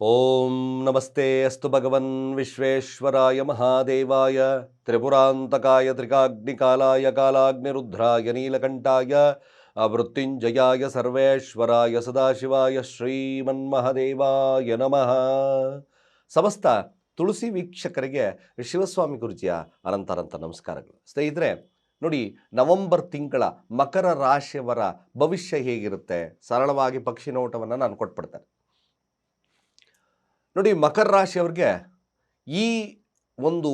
ಓಂ ನಮಸ್ತೆ ಅಸ್ತು ಭಗವನ್ ವಿಶ್ವೇಶ್ವರಾಯ ಮಹಾದೇವಾಯ, ತ್ರಿಪುರಾಂತಕಾಯ ತ್ರಿಕಾಗ್ನಿಕಾಲಾಯ ಕಾಲಾಗ್ನಿರುದ್ರಾಯ ನೀಲಕಂಠಾಯ ಮೃತ್ಯುಂಜಯಾಯ ಸರ್ವೇಶ್ವರಾಯ ಸದಾಶಿವಾಯ ಶ್ರೀಮನ್ಮಹದೇವಾಯ ನಮಃ. ಸಮಸ್ತ ತುಳಸಿ ವೀಕ್ಷಕರಿಗೆ ಶಿವಸ್ವಾಮಿ ಗುರುಜಿಯ ಅನಂತಾನಂತ ನಮಸ್ಕಾರಗಳು. ಸ್ನೇಹಿತರೆ, ನೋಡಿ, ನವೆಂಬರ್ ತಿಂಗಳ ಮಕರ ರಾಶಿಯವರ ಭವಿಷ್ಯ ಹೇಗಿರುತ್ತೆ? ಸರಳವಾಗಿ ಪಕ್ಷಿ ನೋಟವನ್ನು ನಾನು ಕೊಟ್ಬಿಡ್ತೇನೆ. ನೋಡಿ, ಮಕರ ರಾಶಿಯವ್ರಿಗೆ ಈ ಒಂದು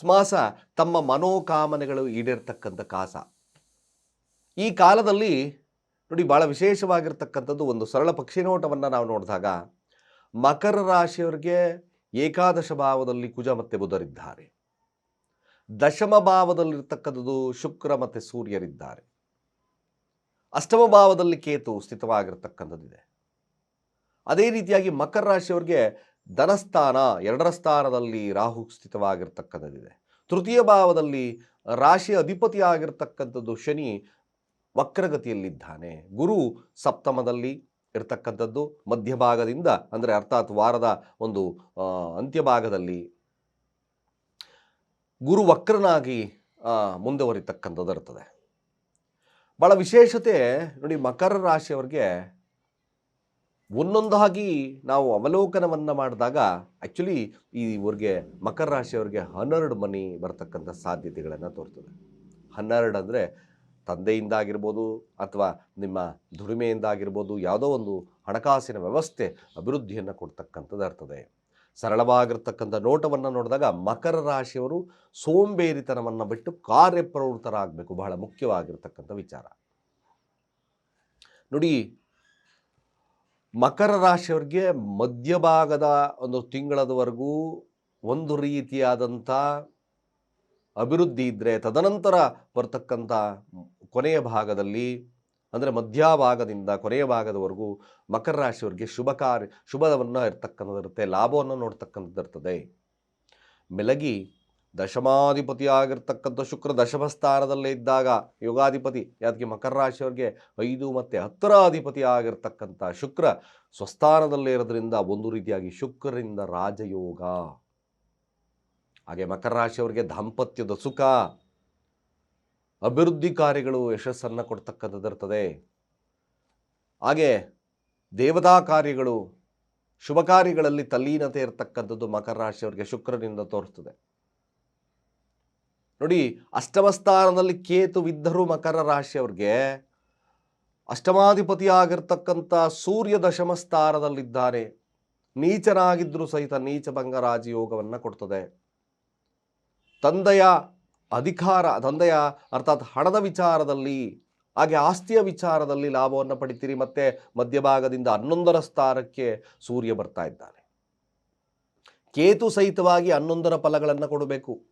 ಸ್ಮಾಸ ತಮ್ಮ ಮನೋಕಾಮನೆಗಳು ಈಡೇರ್ತಕ್ಕಂಥ ಕಾಸ. ಈ ಕಾಲದಲ್ಲಿ ನೋಡಿ ಭಾಳ ವಿಶೇಷವಾಗಿರ್ತಕ್ಕಂಥದ್ದು ಒಂದು ಸರಳ ಪಕ್ಷಿನೋಟವನ್ನು ನಾವು ನೋಡಿದಾಗ ಮಕರ ರಾಶಿಯವರಿಗೆ ಏಕಾದಶ ಭಾವದಲ್ಲಿ ಕುಜ ಮತ್ತು ಬುಧರಿದ್ದಾರೆ. ದಶಮ ಭಾವದಲ್ಲಿರ್ತಕ್ಕಂಥದ್ದು ಶುಕ್ರ ಮತ್ತು ಸೂರ್ಯರಿದ್ದಾರೆ. ಅಷ್ಟಮ ಭಾವದಲ್ಲಿ ಕೇತು ಸ್ಥಿತವಾಗಿರ್ತಕ್ಕಂಥದ್ದಿದೆ. ಅದೇ ರೀತಿಯಾಗಿ ಮಕರ ರಾಶಿಯವರಿಗೆ ಧನಸ್ಥಾನ, ಎರಡರ ಸ್ಥಾನದಲ್ಲಿ ರಾಹು ಸ್ಥಿತವಾಗಿರ್ತಕ್ಕಂಥದ್ದಿದೆ. ತೃತೀಯ ಭಾವದಲ್ಲಿ ರಾಶಿ ಅಧಿಪತಿ ಆಗಿರ್ತಕ್ಕಂಥದ್ದು ಶನಿ ವಕ್ರಗತಿಯಲ್ಲಿದ್ದಾನೆ. ಗುರು ಸಪ್ತಮದಲ್ಲಿ ಇರ್ತಕ್ಕಂಥದ್ದು ಮಧ್ಯಭಾಗದಿಂದ, ಅಂದರೆ ಅರ್ಥಾತ್ ವಾರದ ಒಂದು ಅಂತ್ಯಭಾಗದಲ್ಲಿ ಗುರು ವಕ್ರನಾಗಿ ಮುಂದುವರಿತಕ್ಕಂಥದ್ದು ಇರ್ತದೆ. ಭಾಳ ವಿಶೇಷತೆ, ನೋಡಿ ಮಕರ ರಾಶಿಯವರಿಗೆ ಒಂದೊಂದಾಗಿ ನಾವು ಅವಲೋಕನವನ್ನು ಮಾಡಿದಾಗ ಆ್ಯಕ್ಚುಲಿ ಈ ಇವ್ರಿಗೆ ಮಕರ ರಾಶಿಯವ್ರಿಗೆ ಹನ್ನೆರಡು ಮನಿ ಬರ್ತಕ್ಕಂಥ ಸಾಧ್ಯತೆಗಳನ್ನು ತೋರ್ತದೆ. ಹನ್ನೆರಡು ಅಂದರೆ ತಂದೆಯಿಂದ ಆಗಿರ್ಬೋದು ಅಥವಾ ನಿಮ್ಮ ದುಡಿಮೆಯಿಂದ ಆಗಿರ್ಬೋದು ಯಾವುದೋ ಒಂದು ಹಣಕಾಸಿನ ವ್ಯವಸ್ಥೆ ಅಭಿವೃದ್ಧಿಯನ್ನು ಕೊಡ್ತಕ್ಕಂಥದ್ದು ಇರ್ತದೆ ಸರಳವಾಗಿರ್ತಕ್ಕಂಥ ನೋಟವನ್ನು ನೋಡಿದಾಗ ಮಕರ ರಾಶಿಯವರು ಸೋಂಬೇರಿತನವನ್ನು ಬಿಟ್ಟು ಕಾರ್ಯಪ್ರವೃತ್ತರಾಗಬೇಕು ಬಹಳ ಮುಖ್ಯವಾಗಿರ್ತಕ್ಕಂಥ ವಿಚಾರ. ನೋಡಿ ಮಕರ ರಾಶಿಯವರಿಗೆ ಮಧ್ಯಭಾಗದ ಒಂದು ತಿಂಗಳದವರೆಗೂ ಒಂದು ರೀತಿಯಾದಂಥ ಅಭಿವೃದ್ಧಿ ಇದ್ದರೆ ತದನಂತರ ಬರ್ತಕ್ಕಂಥ ಕೊನೆಯ ಭಾಗದಲ್ಲಿ, ಅಂದರೆ ಮಧ್ಯಭಾಗದಿಂದ ಕೊನೆಯ ಭಾಗದವರೆಗೂ ಮಕರ ರಾಶಿಯವರಿಗೆ ಶುಭ ಕಾರ್ಯ, ಶುಭವನ್ನು ಇರ್ತಕ್ಕಂಥದ್ದು ಇರುತ್ತೆ ಲಾಭವನ್ನು ನೋಡ್ತಕ್ಕಂಥದ್ದು ಇರ್ತದೆ ಮೆಲಗಿ ದಶಮಾಧಿಪತಿ ಆಗಿರ್ತಕ್ಕಂಥ ಶುಕ್ರ ದಶಮ ಸ್ಥಾನದಲ್ಲೇ ಇದ್ದಾಗ ಯೋಗಾಧಿಪತಿ ಯಾಕೆ ಮಕರ ರಾಶಿಯವರಿಗೆ ಐದು ಮತ್ತು ಹತ್ತರ ಅಧಿಪತಿ ಆಗಿರ್ತಕ್ಕಂಥ ಶುಕ್ರ ಸ್ವಸ್ಥಾನದಲ್ಲೇ ಇರೋದ್ರಿಂದ ಒಂದು ರೀತಿಯಾಗಿ ಶುಕ್ರರಿಂದ ರಾಜಯೋಗ. ಹಾಗೆ ಮಕರ ರಾಶಿಯವರಿಗೆ ದಾಂಪತ್ಯದ ಸುಖ. ಅಭಿವೃದ್ಧಿ ಕಾರ್ಯಗಳು ಯಶಸ್ಸನ್ನು ಕೊಡ್ತಕ್ಕಂಥದ್ದಿರ್ತದೆ ಹಾಗೆ ದೇವತಾ ಕಾರ್ಯಗಳು, ಶುಭ ಕಾರ್ಯಗಳಲ್ಲಿ ತಲ್ಲೀನತೆ ಇರತಕ್ಕಂಥದ್ದು ಮಕರ ರಾಶಿಯವರಿಗೆ ಶುಕ್ರನಿಂದ ತೋರಿಸ್ತದೆ. ನೋಡಿ ಅಷ್ಟಮ ಸ್ಥಾನದಲ್ಲಿ ಕೇತುವಿದ್ದರೂ ಮಕರ ರಾಶಿಯವ್ರಿಗೆ ಅಷ್ಟಮಾಧಿಪತಿಯಾಗಿರ್ತಕ್ಕಂಥ ಸೂರ್ಯ ದಶಮ ಸ್ಥಾನದಲ್ಲಿದ್ದಾನೆ ನೀಚನಾಗಿದ್ದರೂ ಸಹಿತ ನೀಚ ಭಂಗ ರಾಜಯೋಗವನ್ನು ಕೊಡ್ತದೆ. ತಂದೆಯ ಅಧಿಕಾರ, ತಂದೆಯ ಅರ್ಥಾತ್ ಹಣದ ವಿಚಾರದಲ್ಲಿ, ಹಾಗೆ ಆಸ್ತಿಯ ವಿಚಾರದಲ್ಲಿ ಲಾಭವನ್ನು ಪಡಿತೀರಿ, ಮತ್ತೆ ಮಧ್ಯಭಾಗದಿಂದ ಹನ್ನೊಂದರ ಸ್ಥಾನಕ್ಕೆ ಸೂರ್ಯ ಬರ್ತಾ ಇದ್ದಾನೆ. ಕೇತು ಸಹಿತವಾಗಿ ಹನ್ನೊಂದರ ಫಲಗಳನ್ನು ಕೊಡಬೇಕು.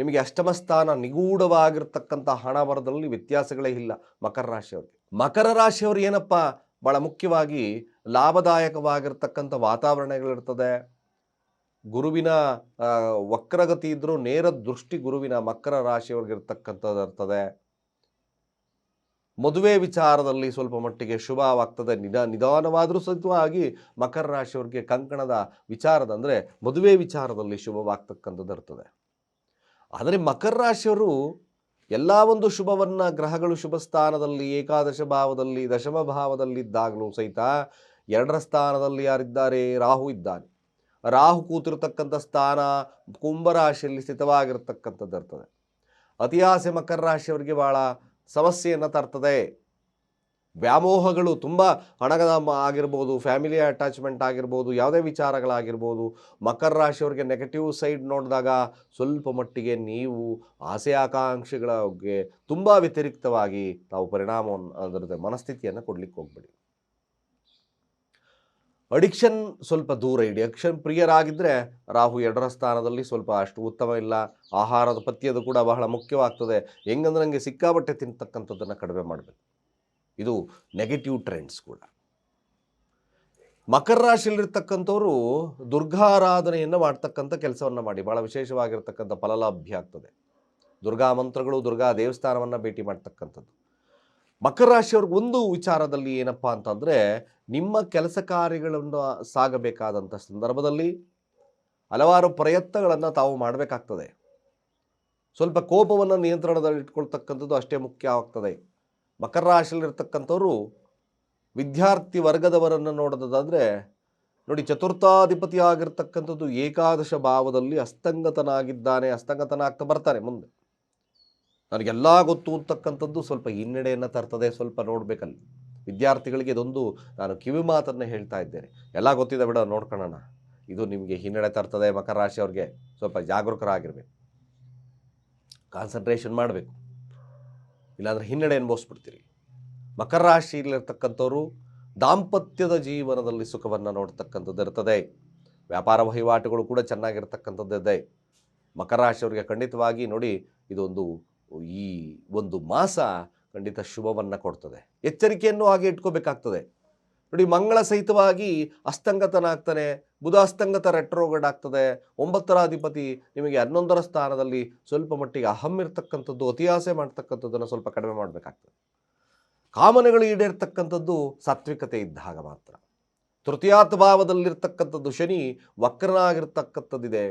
ನಿಮಗೆ ಅಷ್ಟಮ ಸ್ಥಾನ ನಿಗೂಢವಾಗಿರ್ತಕ್ಕಂಥ ಹಣ ಬರದಲ್ಲಿ ವ್ಯತ್ಯಾಸಗಳೇ ಇಲ್ಲ ಮಕರ ರಾಶಿಯವರಿಗೆ. ಮಕರ ರಾಶಿಯವರು ಏನಪ್ಪ? ಬಹಳ ಮುಖ್ಯವಾಗಿ ಲಾಭದಾಯಕವಾಗಿರ್ತಕ್ಕಂಥ ವಾತಾವರಣಗಳಿರ್ತದೆ. ಗುರುವಿನ ವಕ್ರಗತಿ ಇದ್ರೂ ನೇರ ದೃಷ್ಟಿ ಗುರುವಿನ ಮಕರ ರಾಶಿಯವ್ರಿಗೆ ಇರ್ತಕ್ಕಂಥದ್ದು ಇರ್ತದೆ ಮದುವೆ ವಿಚಾರದಲ್ಲಿ ಸ್ವಲ್ಪ ಮಟ್ಟಿಗೆ ಶುಭವಾಗ್ತದೆ ನಿಧ, ನಿಧಾನವಾದರೂ ಸಹಿತವಾಗಿ ಮಕರ ರಾಶಿಯವ್ರಿಗೆ ಕಂಕಣದ ವಿಚಾರದ ಅಂದರೆ ಮದುವೆ ವಿಚಾರದಲ್ಲಿ ಶುಭವಾಗ್ತಕ್ಕಂಥದ್ದು ಇರ್ತದೆ ಆದರೆ ಮಕರ ರಾಶಿಯವರು ಎಲ್ಲ ಒಂದು ಶುಭವನ್ನು ಗ್ರಹಗಳು ಶುಭ ಸ್ಥಾನದಲ್ಲಿ, ಏಕಾದಶ ಭಾವದಲ್ಲಿ, ದಶಮ ಭಾವದಲ್ಲಿದ್ದಾಗಲೂ ಸಹಿತ ಎರಡರ ಸ್ಥಾನದಲ್ಲಿ ಯಾರಿದ್ದಾರೆ? ರಾಹು ಇದ್ದಾನೆ. ರಾಹು ಕೂತಿರತಕ್ಕಂಥ ಸ್ಥಾನ ಕುಂಭರಾಶಿಯಲ್ಲಿ ಸ್ಥಿತವಾಗಿರ್ತಕ್ಕಂಥದ್ದು ಇರ್ತದೆ. ಅತಿಯಾಸೆ ಮಕರ ರಾಶಿಯವರಿಗೆ ಭಾಳ ಸಮಸ್ಯೆಯನ್ನು ತರ್ತದೆ. ವ್ಯಾಮೋಹಗಳು ತುಂಬ ಹಣದ ಮ- ಆಗಿರ್ಬೋದು ಫ್ಯಾಮಿಲಿ ಅಟ್ಯಾಚ್ಮೆಂಟ್ ಆಗಿರ್ಬೋದು, ಯಾವುದೇ ವಿಚಾರಗಳಾಗಿರ್ಬೋದು, ಮಕರ ರಾಶಿಯವರಿಗೆ ನೆಗೆಟಿವ್ ಸೈಡ್ ನೋಡಿದಾಗ ಸ್ವಲ್ಪ ಮಟ್ಟಿಗೆ ನೀವು ಆಸೆ ಆಕಾಂಕ್ಷೆಗಳಿಗೆ ತುಂಬ ವ್ಯತಿರಿಕ್ತವಾಗಿ ತಾವು ಪರಿಣಾಮವನ್ನು ಅದರದ್ದು ಮನಸ್ಥಿತಿಯನ್ನು ಕೊಡ್ಲಿಕ್ಕೆ ಹೋಗ್ಬೇಡಿ. ಅಡಿಕ್ಷನ್ ಸ್ವಲ್ಪ ದೂರ ಇಡಿ. ಅಡಿಕ್ಷನ್ ಪ್ರಿಯರಾಗಿದ್ದರೆ ರಾಹು ಎರಡರ ಸ್ಥಾನದಲ್ಲಿ ಸ್ವಲ್ಪ ಅಷ್ಟು ಉತ್ತಮ ಇಲ್ಲ. ಆಹಾರದ ಪಥ್ಯದು ಕೂಡ ಬಹಳ ಮುಖ್ಯವಾಗ್ತದೆ. ಹೆಂಗಂದ್ರೆ ನನಗೆ ಸಿಕ್ಕಾಬಟ್ಟೆ ತಿಂತಕ್ಕಂಥದ್ದನ್ನು ಕಡಿಮೆ ಮಾಡಬೇಕು. ಇದು ನೆಗೆಟಿವ್ ಟ್ರೆಂಡ್ಸ್ ಕೂಡ. ಮಕರ ರಾಶಿಯಲ್ಲಿರ್ತಕ್ಕಂಥವ್ರು ದುರ್ಗಾರಾಧನೆಯನ್ನು ಮಾಡ್ತಕ್ಕಂಥ ಕೆಲಸವನ್ನು ಮಾಡಿ ಭಾಳ ವಿಶೇಷವಾಗಿರ್ತಕ್ಕಂಥ ಫಲಲಾಭ್ಯ ಆಗ್ತದೆ. ದುರ್ಗಾ ಮಂತ್ರಗಳು, ದುರ್ಗಾ ದೇವಸ್ಥಾನವನ್ನು ಭೇಟಿ ಮಾಡ್ತಕ್ಕಂಥದ್ದು. ಮಕರ ರಾಶಿಯವ್ರಿಗೆ ಒಂದು ವಿಚಾರದಲ್ಲಿ ಏನಪ್ಪ ಅಂತಂದರೆ, ನಿಮ್ಮ ಕೆಲಸ ಕಾರ್ಯಗಳನ್ನು ಸಾಗಬೇಕಾದಂಥ ಸಂದರ್ಭದಲ್ಲಿ ಹಲವಾರು ಪ್ರಯತ್ನಗಳನ್ನು ತಾವು ಮಾಡಬೇಕಾಗ್ತದೆ. ಸ್ವಲ್ಪ ಕೋಪವನ್ನು ನಿಯಂತ್ರಣದಲ್ಲಿ ಇಟ್ಕೊಳ್ತಕ್ಕಂಥದ್ದು ಅಷ್ಟೇ ಮುಖ್ಯ ಆಗ್ತದೆ. ಮಕರ ರಾಶಿಯಲ್ಲಿರ್ತಕ್ಕಂಥವ್ರು ವಿದ್ಯಾರ್ಥಿ ವರ್ಗದವರನ್ನು ನೋಡೋದಾದರೆ ನೋಡಿ ಚತುರ್ಥಾಧಿಪತಿ ಆಗಿರ್ತಕ್ಕಂಥದ್ದು ಏಕಾದಶ ಭಾವದಲ್ಲಿ ಅಸ್ತಂಗತನಾಗಿದ್ದಾನೆ, ಅಸ್ತಂಗತನಾಗ್ತಾ ಬರ್ತಾನೆ ಮುಂದೆ. ನನಗೆಲ್ಲ ಗೊತ್ತು ಅಂತಕ್ಕಂಥದ್ದು ಸ್ವಲ್ಪ ಹಿನ್ನಡೆಯನ್ನು ತರ್ತದೆ ಸ್ವಲ್ಪ ನೋಡಬೇಕಲ್ಲಿ. ವಿದ್ಯಾರ್ಥಿಗಳಿಗೆ ಇದೊಂದು ನಾನು ಕಿವಿ ಮಾತನ್ನು ಹೇಳ್ತಾ ಇದ್ದೇನೆ. ಎಲ್ಲ ಗೊತ್ತಿದೆ ಬಿಡ, ನೋಡ್ಕೊಳ್ಳೋಣ. ಇದು ನಿಮಗೆ ಹಿನ್ನಡೆ ತರ್ತದೆ ಮಕರ ರಾಶಿಯವ್ರಿಗೆ. ಸ್ವಲ್ಪ ಜಾಗರೂಕರಾಗಿರ್ಬೇಕು. ಕಾನ್ಸಂಟ್ರೇಷನ್ ಮಾಡಬೇಕು. ಇಲ್ಲಾಂದ್ರೆ ಹಿನ್ನಡೆ ಅನುಭವಿಸ್ಬಿಡ್ತೀರಿ. ಮಕರ ರಾಶಿಯಲ್ಲಿರ್ತಕ್ಕಂಥವರು ದಾಂಪತ್ಯದ ಜೀವನದಲ್ಲಿ ಸುಖವನ್ನು ನೋಡ್ತಕ್ಕಂಥದ್ದು ಇರ್ತದೆ. ವ್ಯಾಪಾರ ವಹಿವಾಟುಗಳು ಕೂಡ ಚೆನ್ನಾಗಿರ್ತಕ್ಕಂಥದ್ದಿದೆ ಮಕರ ರಾಶಿಯವರಿಗೆ ಖಂಡಿತವಾಗಿ ನೋಡಿ ಇದೊಂದು ಈ ಒಂದು ಮಾಸ ಖಂಡಿತ ಶುಭವನ್ನು ಕೊಡ್ತದೆ. ಎಚ್ಚರಿಕೆಯನ್ನು ಹಾಗೆ ಇಟ್ಕೋಬೇಕಾಗ್ತದೆ. ನೋಡಿ, ಮಂಗಳ ಸಹಿತವಾಗಿ ಅಸ್ತಂಗತನಾಗ್ತಾನೆ. ಬುಧ ಅಸ್ತಂಗತ ರೆಟ್ರೋಗಡ್ ಆಗ್ತದೆ. ಒಂಬತ್ತರ ಅಧಿಪತಿ ನಿಮಗೆ ಹನ್ನೊಂದರ ಸ್ಥಾನದಲ್ಲಿ ಸ್ವಲ್ಪ ಮಟ್ಟಿಗೆ ಅಹಂ ಇರ್ತಕ್ಕಂಥದ್ದು ಅತಿಯಾಸೆ ಮಾಡ್ತಕ್ಕಂಥದ್ದನ್ನು ಸ್ವಲ್ಪ ಕಡಿಮೆ ಮಾಡಬೇಕಾಗ್ತದೆ. ಕಾಮನೆಗಳು ಈಡೇರ್ತಕ್ಕಂಥದ್ದು ಸಾತ್ವಿಕತೆ ಇದ್ದಾಗ ಮಾತ್ರ. ತೃತೀಯಾತ್ ಭಾವದಲ್ಲಿರ್ತಕ್ಕಂಥದ್ದು ಶನಿ ವಕ್ರನಾಗಿರ್ತಕ್ಕಂಥದ್ದಿದೆ.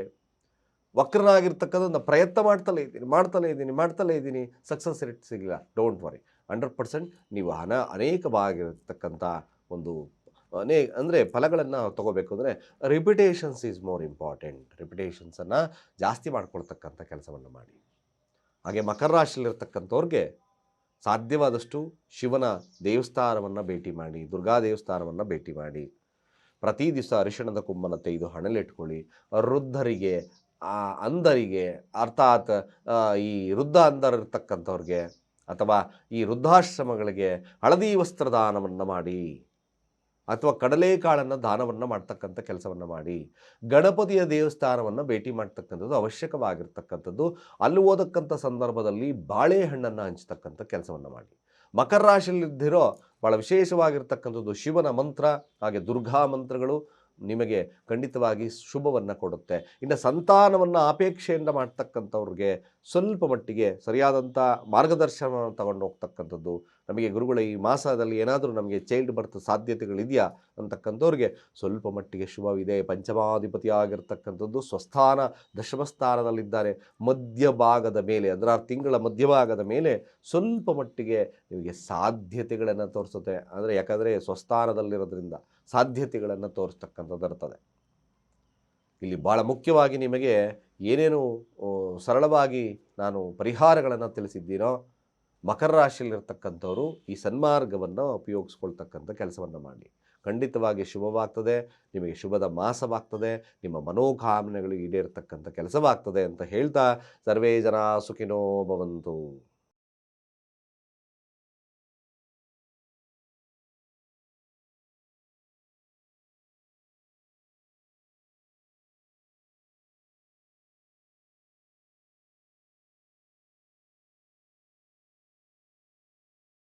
ವಕ್ರನಾಗಿರ್ತಕ್ಕಂಥದ್ದು ಪ್ರಯತ್ನ ಮಾಡ್ತಲೇ ಇದ್ದೀನಿ ಮಾಡ್ತಲೇ ಇದ್ದೀನಿ ಮಾಡ್ತಲೇ ಇದ್ದೀನಿ. ಸಕ್ಸಸ್ ರೇಟ್ ಸಿಗಲಿಲ್ಲ. ಡೋಂಟ್ ವರಿ ಹಂಡ್ರೆಡ್ ಪರ್ಸೆಂಟ್ ನೀವು ಹಣ ಅನೇಕವಾಗಿರ್ತಕ್ಕಂಥ ಒಂದು ಅನೇಕ ಅಂದರೆ ಫಲಗಳನ್ನು ತೊಗೋಬೇಕು ಅಂದರೆ ರಿಪಿಟೇಷನ್ಸ್ ಈಸ್ ಮೋರ್ ಇಂಪಾರ್ಟೆಂಟ್ ರೆಪ್ಯುಟೇಷನ್ಸನ್ನು ಜಾಸ್ತಿ ಮಾಡ್ಕೊಳ್ತಕ್ಕಂಥ ಕೆಲಸವನ್ನು ಮಾಡಿ. ಹಾಗೆ ಮಕರ ರಾಶಿಯಲ್ಲಿರ್ತಕ್ಕಂಥವ್ರಿಗೆ ಸಾಧ್ಯವಾದಷ್ಟು ಶಿವನ ದೇವಸ್ಥಾನವನ್ನು ಭೇಟಿ ಮಾಡಿ, ದುರ್ಗಾ ದೇವಸ್ಥಾನವನ್ನು ಭೇಟಿ ಮಾಡಿ. ಪ್ರತಿ ದಿವಸ ಅರಿಶಿಣದ ಕುಂಭನ ತೆಗೆದು ಹಣಲಿಟ್ಕೊಳ್ಳಿ. ವೃದ್ಧರಿಗೆ ಅಂಧರಿಗೆ, ಅರ್ಥಾತ್ ಈ ವೃದ್ಧ ಅಂಧರಿರ್ತಕ್ಕಂಥವ್ರಿಗೆ ಅಥವಾ ಈ ವೃದ್ಧಾಶ್ರಮಗಳಿಗೆ ಹಳದಿ ವಸ್ತ್ರದಾನವನ್ನು ಮಾಡಿ. ಅಥವಾ ಕಡಲೆಕಾಳನ್ನು ದಾನವನ್ನು ಮಾಡ್ತಕ್ಕಂಥ ಕೆಲಸವನ್ನು ಮಾಡಿ, ಗಣಪತಿಯ ದೇವಸ್ಥಾನವನ್ನು ಭೇಟಿ ಮಾಡ್ತಕ್ಕಂಥದ್ದು ಅವಶ್ಯಕವಾಗಿರ್ತಕ್ಕಂಥದ್ದು. ಅಲ್ಲಿ ಓದಕ್ಕಂಥ ಸಂದರ್ಭದಲ್ಲಿ ಬಾಳೆಹಣ್ಣನ್ನು ಹಂಚ್ತಕ್ಕಂಥ ಕೆಲಸವನ್ನು ಮಾಡಿ. ಮಕರ ರಾಶಿಯಲ್ಲಿದ್ದಿರೋ ಭಾಳ ವಿಶೇಷವಾಗಿರ್ತಕ್ಕಂಥದ್ದು ಶಿವನ ಮಂತ್ರ, ಹಾಗೆ ದುರ್ಗಾ ಮಂತ್ರಗಳು ನಿಮಗೆ ಖಂಡಿತವಾಗಿ ಶುಭವನ್ನು ಕೊಡುತ್ತೆ. ಇನ್ನು ಸಂತಾನವನ್ನು ಅಪೇಕ್ಷೆಯಿಂದ ಮಾಡ್ತಕ್ಕಂಥವ್ರಿಗೆ ಸ್ವಲ್ಪ ಮಟ್ಟಿಗೆ ಸರಿಯಾದಂಥ ಮಾರ್ಗದರ್ಶನವನ್ನು ತಗೊಂಡು ಹೋಗ್ತಕ್ಕಂಥದ್ದು, ನಮಗೆ ಗುರುಗಳ ಈ ಮಾಸದಲ್ಲಿ ಏನಾದರೂ ನಮಗೆ ಚೈಲ್ಡ್ ಬರ್ತ್ ಸಾಧ್ಯತೆಗಳಿದೆಯಾ ಅಂತಕ್ಕಂಥವ್ರಿಗೆ ಸ್ವಲ್ಪ ಮಟ್ಟಿಗೆ ಶುಭವಿದೆ. ಪಂಚಮಾಧಿಪತಿ ಆಗಿರ್ತಕ್ಕಂಥದ್ದು ಸ್ವಸ್ಥಾನ ದಶಮಸ್ಥಾನದಲ್ಲಿದ್ದಾರೆ. ಮಧ್ಯಭಾಗದ ಮೇಲೆ ಅದರ ತಿಂಗಳ ಮಧ್ಯಭಾಗದ ಮೇಲೆ ಸ್ವಲ್ಪ ಮಟ್ಟಿಗೆ ನಿಮಗೆ ಸಾಧ್ಯತೆಗಳನ್ನು ತೋರಿಸುತ್ತೆ. ಅಂದರೆ ಯಾಕಂದರೆ ಸ್ವಸ್ಥಾನದಲ್ಲಿರೋದ್ರಿಂದ ಸಾಧ್ಯತೆಗಳನ್ನು ತೋರಿಸ್ತಕ್ಕಂಥದ್ದು ಇರ್ತದೆ. ಇಲ್ಲಿ ಭಾಳ ಮುಖ್ಯವಾಗಿ ನಿಮಗೆ ಏನೇನು ಸರಳವಾಗಿ ನಾನು ಪರಿಹಾರಗಳನ್ನು ತಿಳಿಸಿದ್ದೀನೋ, ಮಕರ ರಾಶಿಯಲ್ಲಿರ್ತಕ್ಕಂಥವರು ಈ ಸನ್ಮಾರ್ಗವನ್ನು ಉಪಯೋಗಿಸ್ಕೊಳ್ತಕ್ಕಂಥ ಕೆಲಸವನ್ನು ಮಾಡಿ. ಖಂಡಿತವಾಗಿ ಶುಭವಾಗ್ತದೆ, ನಿಮಗೆ ಶುಭದ ಮಾಸವಾಗ್ತದೆ, ನಿಮ್ಮ ಮನೋಕಾಮನೆಗಳು ಈಡೇರ್ತಕ್ಕಂಥ ಕೆಲಸವಾಗ್ತದೆ ಅಂತ ಹೇಳ್ತಾ ಸರ್ವೇ ಜನ ಸುಖಿನೋ ಭವಂತು.